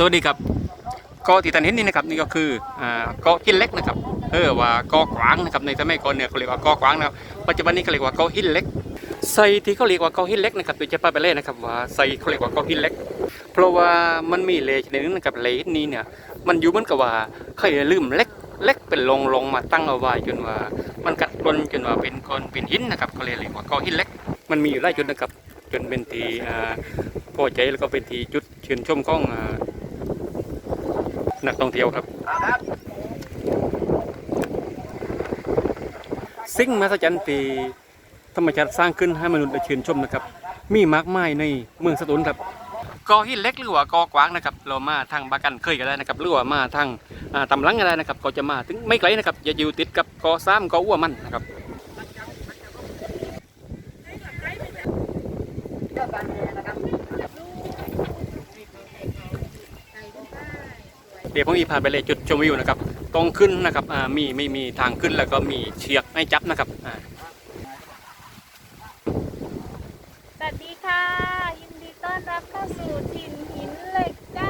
สวัสดีครับเกาะที่ท่านเห็นนี่นะครับนี่ก็คือเกาะหินเล็กนะครับเออว่าเกาะกวางนะครับในสมัยก่อนเนี่ยเขาเรียกว่าเกาะกวางนะครับปัจจุบันนี้เขาเรียกว่าเกาะหินเล็กไซที่เขาเรียกว่าเกาะหินเล็กนะครับโดยจะพาะไปเล่นะครับว่าไซเขาเรียกว่าเกาะหินเล็ก เพราะว่ามันมีเลชนิดนึงนะครับเลนี้เนี่ยมันอยู่เหมือนกับว่าเคยลืมเล็กเล็กเป็นลงลงมาตั้งเอาไว้จนว่า มันกัดกร่นจนว่าเป็นก้อนเป็นหินนะครับเขาเรียกว่าเกาะหินเล็ก มันมีอยู่หลายจุดนะครับจนเป็นที่พอใจแล้วก็เป็นทีจุดชื่นชมของ นักท่องเที่ยวครับ สิ่งมหัศจรรย์ที่ธรรมชาติสร้างขึ้นให้มนุษย์ได้ชื่นชมนะครับ มีมากมายในเมืองสตูลครับกอหินเล็กหรือว่ากอกว้างนะครับเรามาทางบากันเคยก็ได้นะครับหรือว่ามาทางอ่าตำลังก็ได้นะครับ ก็จะมาถึงไม่ไกลนะครับอย่าอยู่ติดกับกอซ้ำกออ้วมันนะครับ ดี๋ยวผมอีพาไปเลยจุดชมวิวนะครับตรงขึ้นนะครับอ่ามีไม่มีทางขึ้นแล้วก็มีเชือกให้จับนะครับอ่าสวัสดีค่ะ ยินดีต้อนรับเข้าสู่ถิ่นหินเหล็กจ้า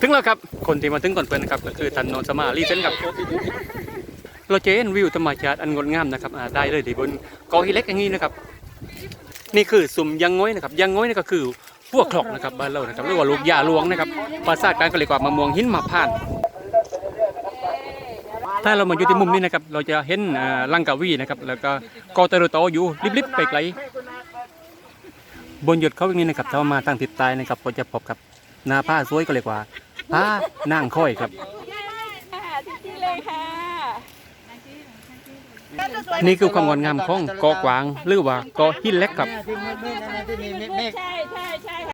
ถึงแล้วครับคนที่มาถึงก่อนเพื่อนนะครับก็คือทันโนนสมารีเซนครับเราจะเห็นวิวธรรมชาติอันงดงามนะครับอ่าได้เลยที่บนเกอหินเล็กอย่างนี้นะครับ นี่คือสุ่มยังง้อยนะครับยังง้อยนี่ก็คือ พวกคลอกนะครับบ้านเรานะครับหรือว่าลูกยาหลวงนะครับภาษากางก็เรียกว่ามะม่วงหินมะพร้าน ถ้าเรามาอยู่ที่มุมนี้นะครับเราจะเห็นอ่าลังกาวีนะครับแล้วก็กอเตโรโตอยู่ริบๆไปไกลบนหยดเขาอย่างนี้นะครับถ้ามาทางทิศใต้นะครับก็จะพบกับนาผ้าสวยก็เรียกว่าผ้านางค่อยครับ ค่ะที่ที่เลยค่ะ นี่คือความงดงามของเกาะกวางหรือว่าเกาะหินเล็กครับใช่ใช่ใช่